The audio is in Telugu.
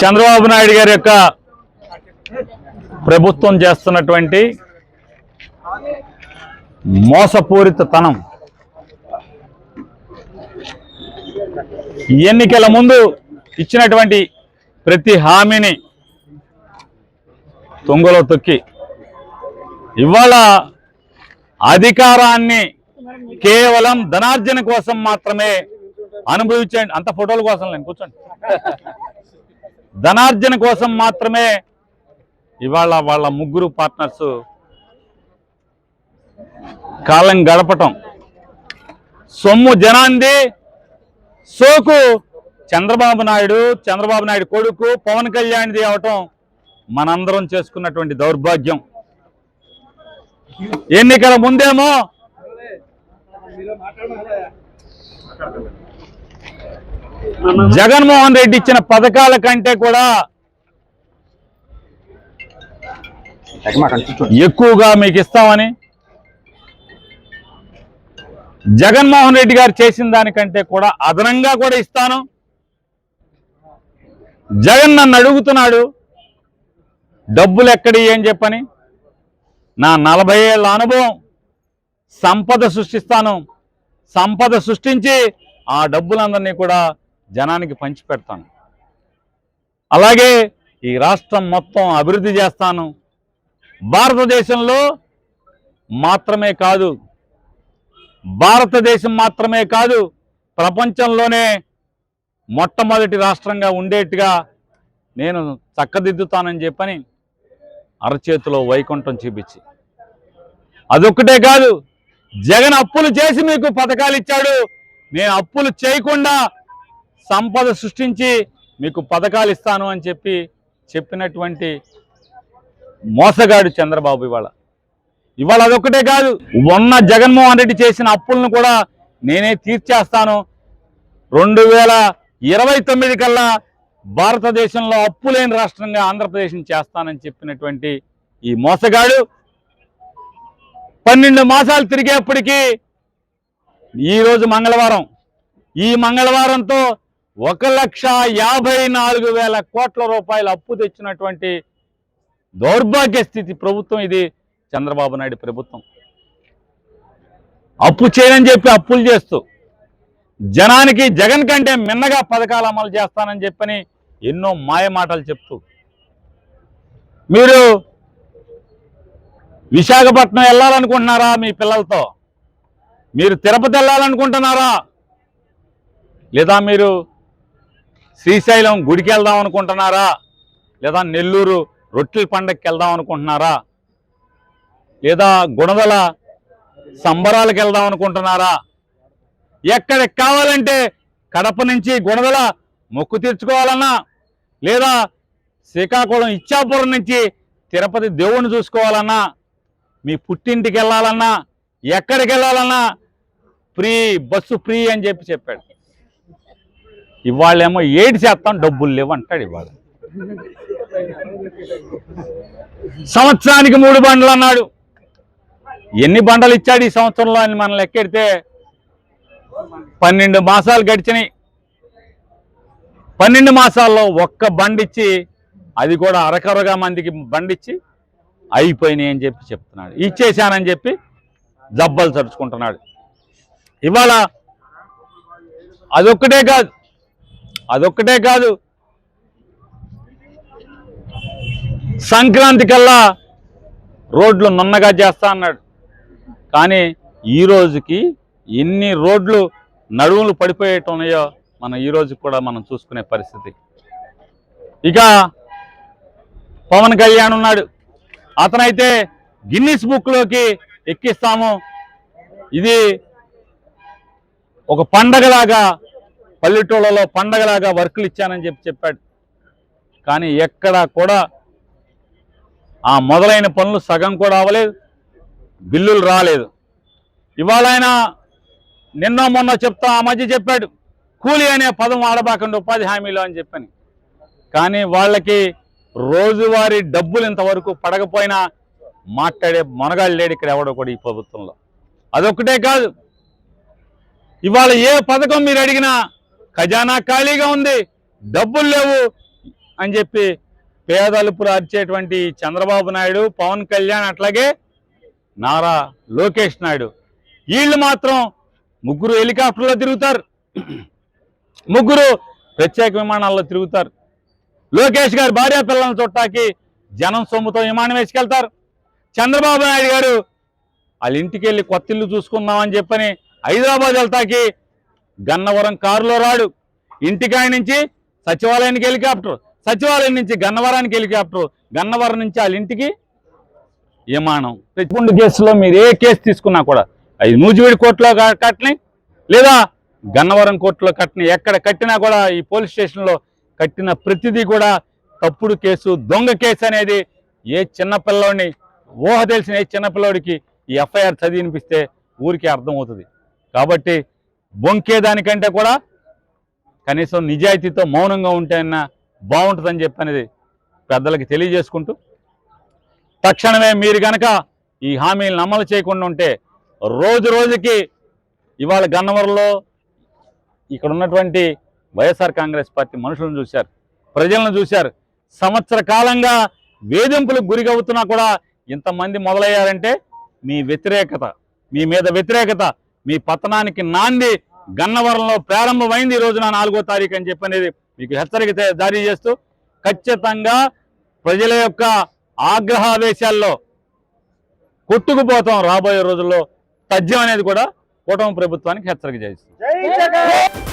చంద్రబాబు నాయుడు గారి యొక్క ప్రభుత్వం చేస్తున్నటువంటి మోసపూరితతనం. ఎన్నికల ముందు ఇచ్చినటువంటి ప్రతి హామీని తుంగలో తొక్కి ఇవాళ అధికారాన్ని కేవలం ధనార్జన కోసం మాత్రమే అనుభవించండి. అంత ఫోటోల కోసం నేను కూర్చోండి. ధనార్జన కోసం మాత్రమే ఇవాళ వాళ్ళ ముగ్గురు పార్ట్నర్స్ కాలం గడపటం. సొమ్ము జనాంది. సోకు చంద్రబాబు నాయుడు చంద్రబాబు నాయుడు కొడుకు పవన్ కళ్యాణ్ది అవటం మనందరం చేసుకున్నటువంటి దౌర్భాగ్యం. ఎన్నికల ముందేమో జగన్మోహన్ రెడ్డి ఇచ్చిన పథకాల కంటే కూడా ఎక్కువగా మీకు ఇస్తామని జగన్మోహన్ రెడ్డి గారు చేసిన దానికంటే కూడా అదనంగా కూడా ఇస్తాను. జగన్ నన్ను అడుగుతున్నాడు డబ్బులు ఎక్కడి అని చెప్పని. నా నలభై ఏళ్ళ అనుభవం సంపద సృష్టిస్తాను. సంపద సృష్టించి ఆ డబ్బులందరినీ కూడా జనానికి పంచిపెడతాను అలాగే ఈ రాష్ట్రం మొత్తం అభివృద్ధి చేస్తాను. భారతదేశంలో మాత్రమే కాదు భారతదేశం మాత్రమే కాదు ప్రపంచంలోనే మొట్టమొదటి రాష్ట్రంగా ఉండేట్టుగా నేను చక్కదిద్దుతానని చెప్పని అరచేతిలో వైకుంఠం చూపించి. అదొక్కటే కాదు జగన్ అప్పులు చేసి మీకు పథకాలు ఇచ్చాడు. నేను అప్పులు చేయకుండా సంపద సృష్టించి మీకు పథకాలు ఇస్తాను అని చెప్పి చెప్పినటువంటి మోసగాడు చంద్రబాబు ఇవాళ. ఇవాళ అదొక్కటే కాదు ఉన్న జగన్మోహన్ రెడ్డి చేసిన అప్పులను కూడా నేనే తీర్చేస్తాను. రెండు వేల ఇరవై తొమ్మిది కల్లా భారతదేశంలో అప్పు లేని రాష్ట్రంగా ఆంధ్రప్రదేశ్ని చేస్తానని చెప్పినటువంటి ఈ మోసగాడు పన్నెండు మాసాలు తిరిగేప్పటికీ ఈరోజు మంగళవారం. ఈ మంగళవారంతో ఒక లక్ష యాభై నాలుగు వేల కోట్ల రూపాయలు అప్పు తెచ్చినటువంటి దౌర్భాగ్య స్థితి ప్రభుత్వం ఇది చంద్రబాబు నాయుడు ప్రభుత్వం. అప్పు చేయనని చెప్పి అప్పులు చేస్తూ జనానికి జగన్ కంటే మిన్నగా పథకాలు అమలు చేస్తానని చెప్పని ఎన్నో మాయ మాటలు చెప్తూ మీరు విశాఖపట్నం వెళ్ళాలనుకుంటున్నారా మీ పిల్లలతో? మీరు తిరుపతి వెళ్ళాలనుకుంటున్నారా? లేదా మీరు శ్రీశైలం గుడికి వెళ్దాం అనుకుంటున్నారా? లేదా నెల్లూరు రొట్టెల పండగకి వెళ్దాం అనుకుంటున్నారా? లేదా గుణదల సంబరాలకు వెళ్దాం అనుకుంటున్నారా? ఎక్కడికి కావాలంటే కడప నుంచి గుణదల మొక్కు తీర్చుకోవాలన్నా లేదా శ్రీకాకుళం ఇచ్చాపురం నుంచి తిరుపతి దేవుణ్ణి చూసుకోవాలన్నా మీ పుట్టింటికి వెళ్ళాలన్నా ఎక్కడికి వెళ్ళాలన్నా ఫ్రీ బస్సు ఫ్రీ అని చెప్పి చెప్పాడు. ఇవాళేమో ఏడు శాతం డబ్బులు లేవు అంటాడు ఇవాళ. సంవత్సరానికి మూడు బండ్లు అన్నాడు. ఎన్ని బండలు ఇచ్చాడు ఈ సంవత్సరంలో అని మనం లెక్కెడితే పన్నెండు మాసాలు గడిచినాయి. పన్నెండు మాసాల్లో ఒక్క బండిచ్చి అది కూడా అరకరగా మందికి బండిచ్చి అయిపోయినాయి అని చెప్పి చెప్తున్నాడు. ఇచ్చేశానని చెప్పి జబ్బలు చరుచుకుంటున్నాడు ఇవాళ అదొక్కటే కాదు. అదొక్కటే కాదు. సంక్రాంతి కల్లా రోడ్లు నున్నగా చేస్తా అన్నాడు. కానీ ఈ రోజుకి ఎన్ని రోడ్లు నడువులు పడిపోయేట ఉన్నాయో మనం ఈ కూడా మనం చూసుకునే పరిస్థితి. ఇక పవన్ కళ్యాణ్ ఉన్నాడు. అతనైతే గిన్నిస్ బుక్లోకి ఎక్కిస్తాము. ఇది ఒక పండగలాగా పల్లెటూళ్ళలో పండగలాగా వర్కులు ఇచ్చానని చెప్పి చెప్పాడు. కానీ ఎక్కడా కూడా ఆ మొదలైన పనులు సగం కూడా అవ్వలేదు. బిల్లులు రాలేదు. ఇవాళ ఆయన నిన్న మొన్న చెప్తా ఆ మధ్య చెప్పాడు. కూలి అనే పదం ఆడబాకండి ఉపాధి హామీలో అని చెప్పని. కానీ వాళ్ళకి రోజువారీ డబ్బులు ఇంతవరకు పడకపోయినా మాట్లాడే మొనగాళ్ళు లేడు ఇక్కడ ఎవడో కూడా ఈ ప్రభుత్వంలో. అదొక్కటే కాదు. ఇవాళ ఏ పథకం మీరు అడిగినా ఖజానా ఖాళీగా ఉంది. డబ్బులు లేవు అని చెప్పి పేదలుపు అరిచేటువంటి చంద్రబాబు నాయుడు పవన్ కళ్యాణ్ అట్లాగే నారా లోకేష్ నాయుడు. వీళ్ళు మాత్రం ముగ్గురు హెలికాప్టర్లో తిరుగుతారు. ముగ్గురు ప్రత్యేక విమానాల్లో తిరుగుతారు. లోకేష్ గారు భార్య పిల్లలను చుట్టాకి జనం సొమ్ముతో విమానం వేసుకెళ్తారు. చంద్రబాబు నాయుడు గారు వాళ్ళ ఇంటికి వెళ్ళి కొత్త ఇల్లు చూసుకుందామని చెప్పని హైదరాబాద్ వెళ్తాకి గన్నవరం కారులో రాడు. ఇంటికాయ నుంచి సచివాలయానికి హెలికాప్టర్. సచివాలయం నుంచి గన్నవరానికి హెలికాప్టర్. గన్నవరం నుంచి వాళ్ళ ఇంటికి విమానం. ప్రతిపుండు కేసులో మీరు ఏ కేసు తీసుకున్నా కూడా అది నూజివీడి కోర్టులో కట్టని లేదా గన్నవరం కోర్టులో కట్టని ఎక్కడ కట్టినా కూడా ఈ పోలీస్ స్టేషన్లో కట్టిన ప్రతిదీ కూడా తప్పుడు కేసు దొంగ కేసు అనేది ఏ చిన్నపిల్లోడిని ఊహ తెలిసిన ఏ చిన్నపిల్లోడికి ఈ ఎఫ్ఐఆర్ చదివినిపిస్తే ఊరికే అర్థమవుతుంది. కాబట్టి బొంకే దానికంటే కూడా కనీసం నిజాయితీతో మౌనంగా ఉంటేనా బాగుంటుందని చెప్పనేది పెద్దలకి తెలియజేసుకుంటూ తక్షణమే మీరు కనుక ఈ హామీలను అమలు చేయకుండా ఉంటే రోజు రోజుకి ఇవాళ గన్నవరంలో ఇక్కడ ఉన్నటువంటి వైఎస్ఆర్ కాంగ్రెస్ పార్టీ మనుషులను చూశారు ప్రజలను చూశారు. సంవత్సర కాలంగా వేధింపులకు గురిగవుతున్నా కూడా ఇంతమంది మొదలయ్యారంటే మీ వ్యతిరేకత మీ మీద వ్యతిరేకత మీ పతనానికి నాంది గన్నవరంలో ప్రారంభమైంది ఈ రోజున నాలుగో తారీఖు అని చెప్పనేది మీకు హెచ్చరిక జారీ చేస్తూ ఖచ్చితంగా ప్రజల యొక్క ఆగ్రహావేశాల్లో కొట్టుకుపోతాం రాబోయే రోజుల్లో తథ్యం అనేది కూడా కూటమి ప్రభుత్వానికి హెచ్చరిక చేస్తుంది